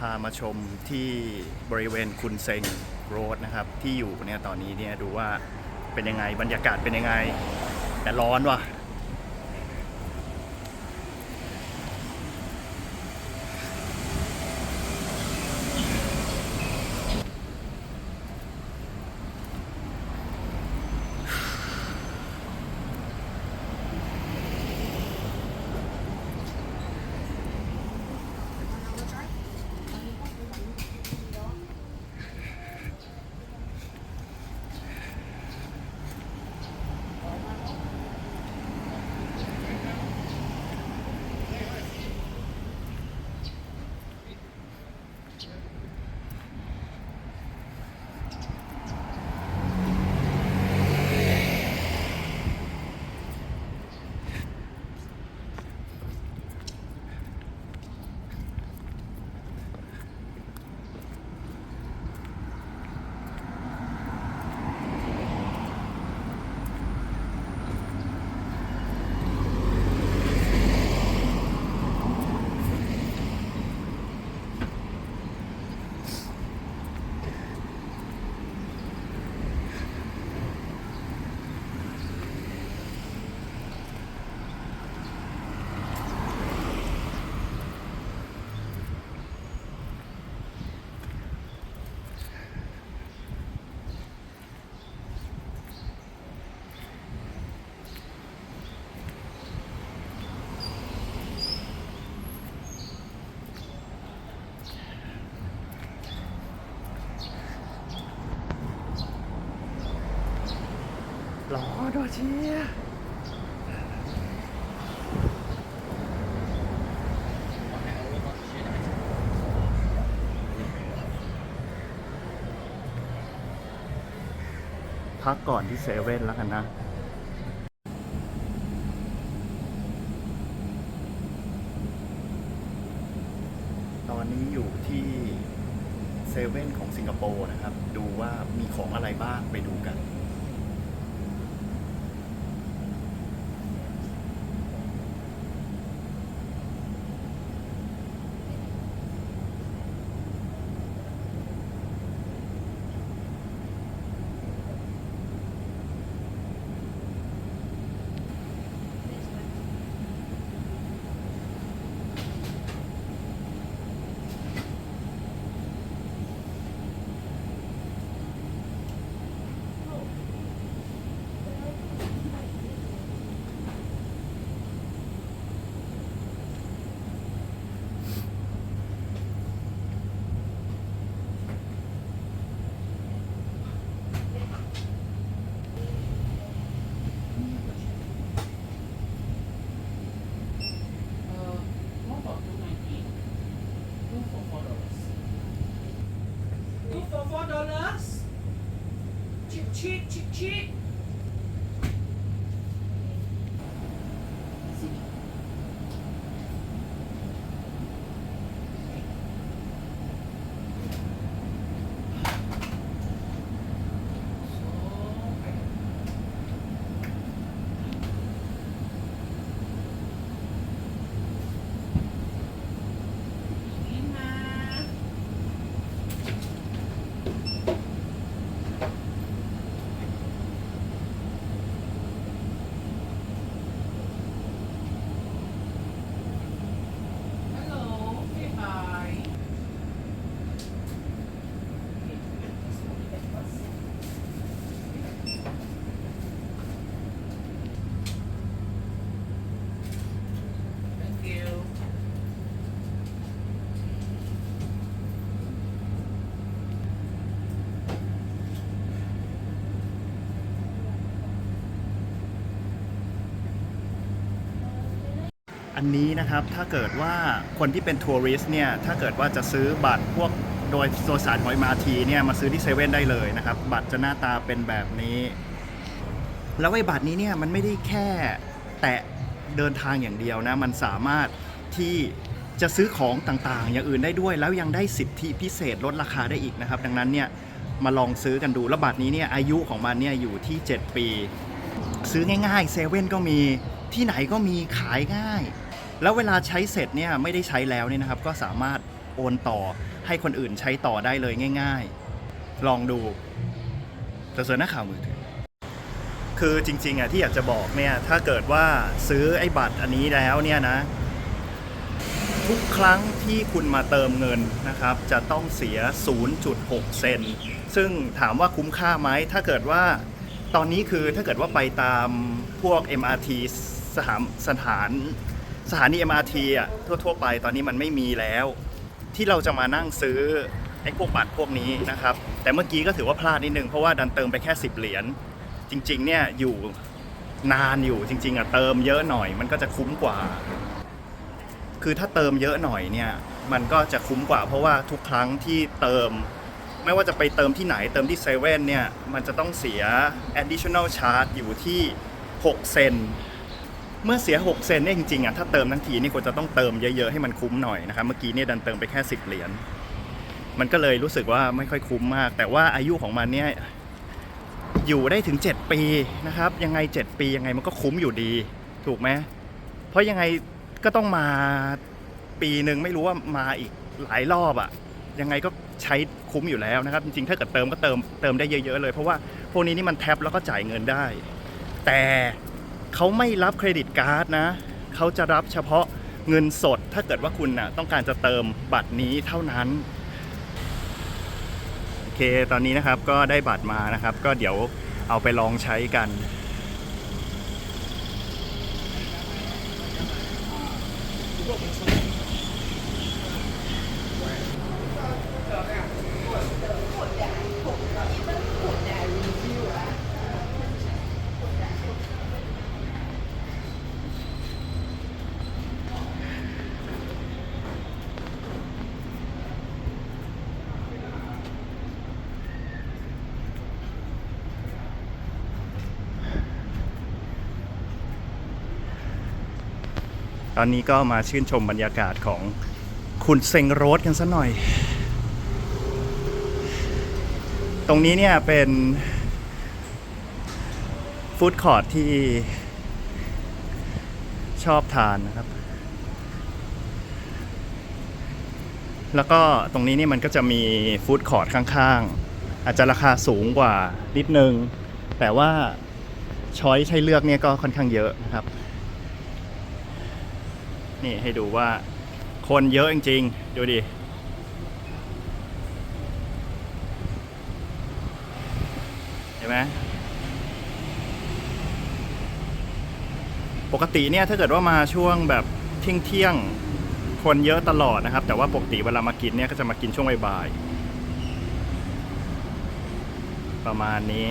พามาชมที่บริเวณคุนเซงโรดนะครับ ที่อยู่เนี่ยตอนนี้เนี่ยดูว่าเป็นยังไงบรรยากาศเป็นยังไง แต่ร้อนว่ะ ร้อนว่ะเชียพักก่อนที่เซเว่นแล้วกันนะตอนนี้อยู่ที่เซเว่นของสิงคโปร์นะครับ ดูว่ามีของอะไรบ้างไปดูกัน Two for four dollars? Cheap, cheap, cheap, cheap. อันนี้นะครับถ้าเกิดว่าคนที่เป็นทัวริสต์เนี่ยถ้าเกิดว่าจะซื้อบัตรพวกโดยโดยสารหอยมาทีเนี่ยมาซื้อที่เซเว่นได้เลยนะครับ บัตรจะหน้าตาเป็นแบบนี้ แล้วไอ้บัตรนี้เนี่ยมันไม่ได้แค่แตะเดินทางอย่างเดียวนะ มันสามารถที่จะซื้อของต่างๆ อย่างอื่นได้ด้วย แล้วยังได้สิทธิพิเศษลดราคาได้อีกนะครับ ดังนั้นเนี่ยมาลองซื้อกันดูแล้วบัตรนี้เนี่ยอายุของมันเนี่ยอยู่ที่ 7 ปี ซื้อง่ายๆเซเว่นก็มีที่ไหนก็มีขายง่าย แล้วเวลาใช้เสร็จเนี่ยไม่ได้ใช้แล้วเนี่ยนะครับ ก็สามารถโอนต่อให้คนอื่นใช้ต่อได้เลยง่าย ๆ ลองดูจะเจอหน้าข่าวมือถือคือจริงๆอะที่อยากจะบอกเนี่ยถ้าเกิดว่าซื้อไอ้บัตรอันนี้แล้วเนี่ยนะ ทุกครั้งที่คุณมาเติมเงินนะครับ จะต้องเสีย 0.6 เซนซึ่งถามว่าคุ้มค่าไหมถ้าเกิดว่าตอนนี้คือถ้าเกิดว่าไปตามพวก MRT สถานสถาน สถานี MRT อะทั่วๆไปตอนนี้มันไม่มีแล้ว ที่เราจะมานั่งซื้อไอ้พวกบัตรพวกนี้นะครับ แต่เมื่อกี้ก็ถือว่าพลาดนิดนึงเพราะว่าดันเติมไปแค่ 10 เหรียญจริง ๆ เนี่ยอยู่นานอยู่จริง ๆอะเติมเยอะหน่อยมันก็จะคุ้มกว่า คือถ้าเติมเยอะหน่อยเนี่ย มันก็จะคุ้มกว่า เพราะว่าทุกครั้งที่เติม ไม่ว่าจะไปเติมที่ไหนเติมที่เซเว่นเนี่ยมันจะต้องเสีย additional charge อยู่ที่ 6 เซน เมื่อเสีย 6 เซนเนี่ยจริงๆอะถ้าเติมทั้งทีนี่ควรจะต้องเติมเยอะๆให้มันคุ้มหน่อยนะครับเมื่อกี้เนี่ยดันเติมไปแค่ 10 เหรียญมันก็เลยรู้สึกว่าไม่ค่อยคุ้มมาก แต่ว่าอายุของมันเนี่ยอยู่ได้ถึง 7 ปีนะครับ ยังไง 7 ปียังไงมันก็คุ้มอยู่ดี ถูกไหมเพราะยังไงก็ต้องมาปีหนึ่งไม่รู้ว่ามาอีกหลายรอบอะ่ะยังไงก็ใช้คุ้มอยู่แล้วนะครับ จริงๆ ถ้าเกิดเติมก็เติมเติมได้เยอะ ๆ เลย เพราะว่าพวกนี้นี่มันแท็บแล้วก็จ่ายเงินได้ แต่ เขาไม่รับเครดิตการ์ดนะ เขาจะรับเฉพาะเงินสด ถ้าเกิดว่าคุณน่ะต้องการจะเติมบัตรนี้เท่านั้น โอเค ตอนนี้นะครับก็ได้บัตรมานะครับ ก็เดี๋ยวเอาไปลองใช้กันต อนนี้ก็มาชื่นชมบรรยากาศของคุณเซงโรสกันสัหน่อย ตรงนี้เนี่ยเป็นฟู้ดคอร์ทที่ชอบทานนะครับ แล้วก็ตรงนี้นี่มันก็จะมีฟู้ดคอร์ทข้างๆ อาจจะราคาสูงกว่านิดนึง แต่ว่าช้อยให้เลือกเนี่ยก็ค่อนข้างเยอะนะครับ นี่ให้ดูว่าคนเยอะจริงๆ ดูดิ เห็นไหมปกติเนี่ยถ้าเกิดว่ามาช่วงแบบเที่ยงเที่ยงๆคนเยอะตลอดนะครับ แต่ว่าปกติเวลามากินเนี่ยก็จะมากินช่วงบ่ายๆประมาณนี้